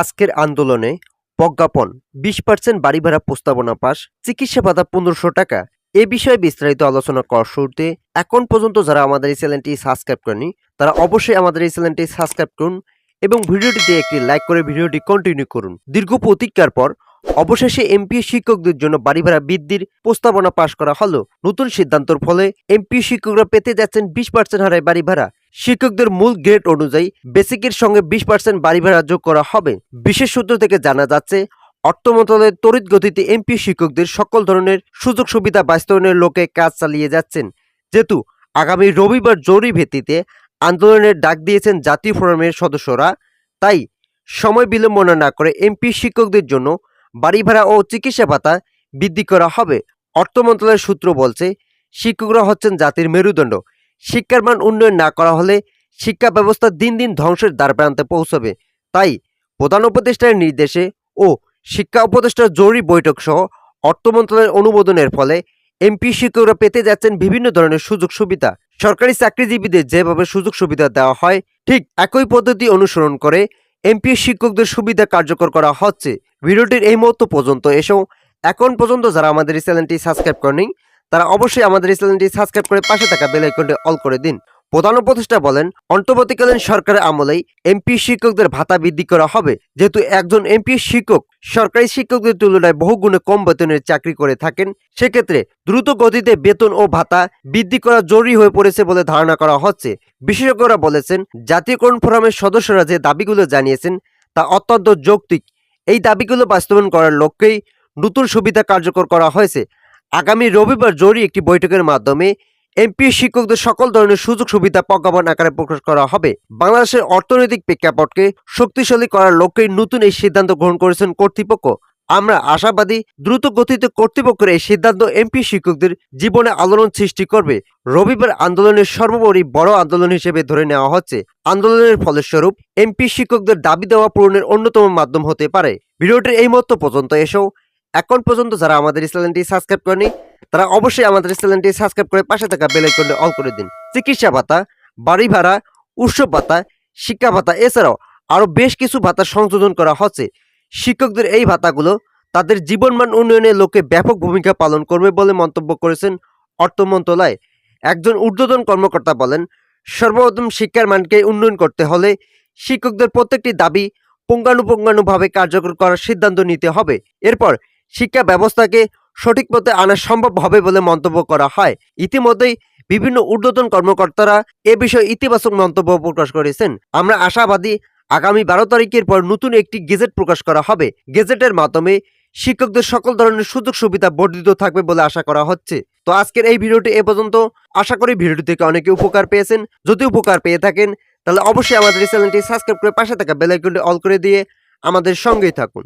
আজকের আন্দোলনে প্রজ্ঞাপন, বিশ পার্সেন্ট বাড়ি ভাড়া প্রস্তাবনা পাস, চিকিৎসা ভাতা পনেরোশো টাকা। এ বিষয়ে বিস্তারিত আলোচনা করার শুরুতে এখন পর্যন্ত যারা আমাদের এই চ্যানেলটি সাবস্ক্রাইব করেনি, তারা অবশ্যই আমাদের এই চ্যানেলটি সাবস্ক্রাইব করুন এবং ভিডিওটিতে একটি লাইক করে ভিডিওটি কন্টিনিউ করুন। দীর্ঘ প্রতীক্ষার পর অবশেষে এমপি শিক্ষকদের জন্য বাড়ি ভাড়া বৃদ্ধির প্রস্তাবনা পাশ করা হলো। নতুন সিদ্ধান্তর ফলে এমপি শিক্ষকরা পেতে যাচ্ছেন বিশ পার্সেন্ট হারে বাড়ি ভাড়া। শিক্ষকদের মূল গ্রেড অনুযায়ী বেসিকের সঙ্গে বিশ পার্সেন্ট বাড়ি ভাড়া যোগ করা হবে। বিশেষ সূত্র থেকে জানা যাচ্ছে, অর্থ মন্ত্রণালয়ের তড়িৎ গতিতে এমপি শিক্ষকদের সকল ধরনের সুযোগ সুবিধা বাস্তবায়নের লোকে কাজ চালিয়ে যাচ্ছেন। যেহেতু আগামী রবিবার জরুরি ভিত্তিতে আন্দোলনের ডাক দিয়েছেন জাতীয় ফোরামের সদস্যরা, তাই সময় বিলম্বনা না করে এমপি শিক্ষকদের জন্য বাড়ি ভাড়া ও চিকিৎসা ভাতা বৃদ্ধি করা হবে। অর্থ মন্ত্রণালয়ের সূত্র বলছে, শিক্ষকরা হচ্ছেন জাতির মেরুদণ্ড। শিক্ষার মান উন্নয়ন না করা হলে শিক্ষা ব্যবস্থা দিন দিন ধ্বংসের দ্বারপ্রান্তে পৌঁছবে। তাই প্রধান উপদেষ্টার নির্দেশে ও শিক্ষা উপদেষ্টার জরুরি বৈঠক সহ অর্থ মন্ত্রণালয়ের অনুমোদনের ফলে এমপি শিক্ষকরা পেতে যাচ্ছেন বিভিন্ন ধরনের সুযোগ সুবিধা। সরকারি চাকরিজীবীদের যেভাবে সুযোগ সুবিধা দেওয়া হয়, ঠিক একই পদ্ধতি অনুসরণ করে এমপি শিক্ষকদের সুবিধা কার্যকর করা হচ্ছে। ভিডিওটির এই মুহূর্ত পর্যন্ত এসেও এখন পর্যন্ত যারা আমাদের চ্যানেলটি সাবস্ক্রাইব করেনি তারা অবশ্যই আমাদের এই চ্যানেলটি সাবস্ক্রাইব করে পাশে থাকা বেল আইকনটি অল করে দিন। প্রধান উপদেষ্টা বলেন, অন্তর্বর্তীকালীন সরকারের আমলেই এমপি শিক্ষকদের ভাতা বৃদ্ধি করা হবে। যেহেতু একজন এমপি শিক্ষক সরকারি শিক্ষকদের তুলনায় বহু গুণে কম বেতনের চাকরি করে থাকেন, সেক্ষেত্রে দ্রুত গতিতে বেতন ও ভাতা বৃদ্ধি করা জরুরি হয়ে পড়েছে বলে ধারণা করা হচ্ছে। বিশেষজ্ঞরা বলেছেন জাতীয়করণ ফোরামের সদস্যরা যে দাবিগুলো জানিয়েছেন তা অত্যন্ত যৌক্তিক। এই দাবিগুলো বাস্তবায়ন করার লক্ষ্যেই নতুন সুবিধা কার্যকর করা হয়েছে। আগামী রবিবার জরুরি একটি বৈঠকের মাধ্যমে এমপি শিক্ষকদের সকল ধরনের সুযোগ সুবিধা প্রজ্ঞাপন আকারে প্রকাশ করা হবে। বাংলাদেশের অর্থনৈতিক প্রেক্ষাপটকে শক্তিশালী করার লক্ষ্যেই নতুন এই সিদ্ধান্ত গ্রহণ করেছেন কর্তৃপক্ষ। আমরা আশাবাদী দ্রুত গতিতে কর্তৃপক্ষের এই সিদ্ধান্ত এমপি শিক্ষকদের জীবনে আলোড়ন সৃষ্টি করবে। রবিবার আন্দোলনের সর্বোপরি বড় আন্দোলন হিসেবে ধরে নেওয়া হচ্ছে। আন্দোলনের ফলস্বরূপ এমপি শিক্ষকদের দাবি দেওয়া পূরণের অন্যতম মাধ্যম হতে পারে। ভিডিওটির এই মতো পর্যন্ত। এসেও এখন পর্যন্ত যারা আমাদের চ্যানেলটি সাবস্ক্রাইব করেনি, তারা অবশ্যই আমাদের চ্যানেলটি সাবস্ক্রাইব করে পাশে থাকা বেল আইকনটি অল করে দিন। চিকিৎসা ভাতা, বাড়ি ভাড়া, উৎসব ভাতা, শিক্ষা ভাতা এছাড়াও আরও বেশ কিছু ভাতা সংশোধন করা হচ্ছে। শিক্ষকদের এই ভাতাগুলো তাদের জীবনমান উন্নয়নে লোকে ব্যাপক ভূমিকা পালন করবে বলে মন্তব্য করেছেন অর্থ মন্ত্রণালয়। একজন ঊর্ধ্বতন কর্মকর্তা বলেন, সর্বপ্রথম শিক্ষার মানকে উন্নয়ন করতে হলে শিক্ষকদের প্রত্যেকটি দাবি পুঙ্খানুপুঙ্খানুভাবে কার্যকর করার সিদ্ধান্ত নিতে হবে। এরপর শিক্ষা ব্যবস্থাকে সঠিক পথে আনা সম্ভব হবে বলে মন্তব্য করা হয়। ইতিমধ্যেই বিভিন্ন ঊর্ধ্বতন কর্মকর্তারা এ বিষয়ে ইতিবাচক মন্তব্য প্রকাশ করেছেন। আমরা আশাবাদী আগামী বারো তারিখের পর নতুন একটি গেজেট প্রকাশ করা হবে। গেজেটের মাধ্যমে শিক্ষকদের সকল ধরনের সুযোগ সুবিধা বর্ধিত থাকবে বলে আশা করা হচ্ছে। তো আজকের এই ভিডিওটি এ পর্যন্ত। আশা করি ভিডিওটি থেকে অনেকে উপকার পেয়েছেন। যদি উপকার পেয়ে থাকেন, তাহলে অবশ্যই আমাদের চ্যানেলটি সাবস্ক্রাইব করে পাশে থাকা বেল আইকনটি অল করে দিয়ে আমাদের সঙ্গেই থাকুন।